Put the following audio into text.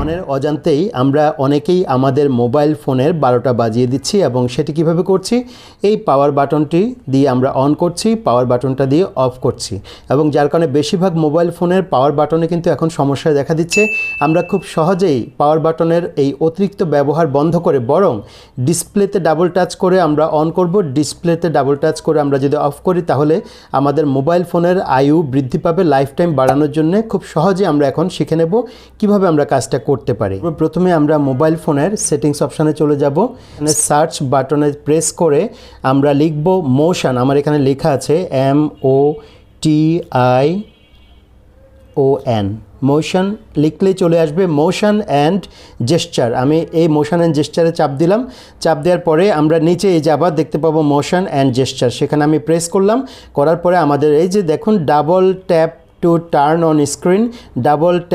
অনের অজান্তেই আমরা অনেকেই আমাদের মোবাইল ফোনের বারোটা বাজিয়ে দিচ্ছি এবং সেটি কীভাবে করছি? এই পাওয়ার বাটনটি দিয়ে আমরা অন করছি পাওয়ার বাটনটা দিয়ে অফ করছি এবং যার কারণে বেশিরভাগ মোবাইল ফোনের পাওয়ার বাটনে কিন্তু এখন সমস্যা দেখা দিচ্ছে। আমরা খুব সহজেই পাওয়ার বাটনের এই অতিরিক্ত ব্যবহার বন্ধ করে বরং ডিসপ্লেতে ডাবল টাচ করে আমরা অন করব। ডিসপ্লেতে ডাবল টাচ করে আমরা যদি অফ করি তাহলে আমাদের মোবাইল ফোনের আয়ু বৃদ্ধি পাবে লাইফ টাইম বাড়ানোর জন্য। খুব সহজে আমরা এখন শিখে নেব কীভাবে আমরা কাজটা করতে পারি। প্রথমে আমরা মোবাইল ফোনের সেটিংস অপশানে চলে যাব। সার্চ বাটনে প্রেস করে আমরা লিখব মোশন আমার এখানে লেখা আছে M O T I O N motion লিখলেই চলে আসবে মোশন অ্যান্ড জেস্চার আমি এই মোশন অ্যান্ড জেস্চারে চাপ দিলাম। চাপ দেওয়ার পরে আমরা নিচে এই যে আবার দেখতে পাবো মোশন অ্যান্ড জেস্চার সেখানে আমি প্রেস করলাম। করার পরে আমাদের এই যে দেখুন double tap to turn on screen double tap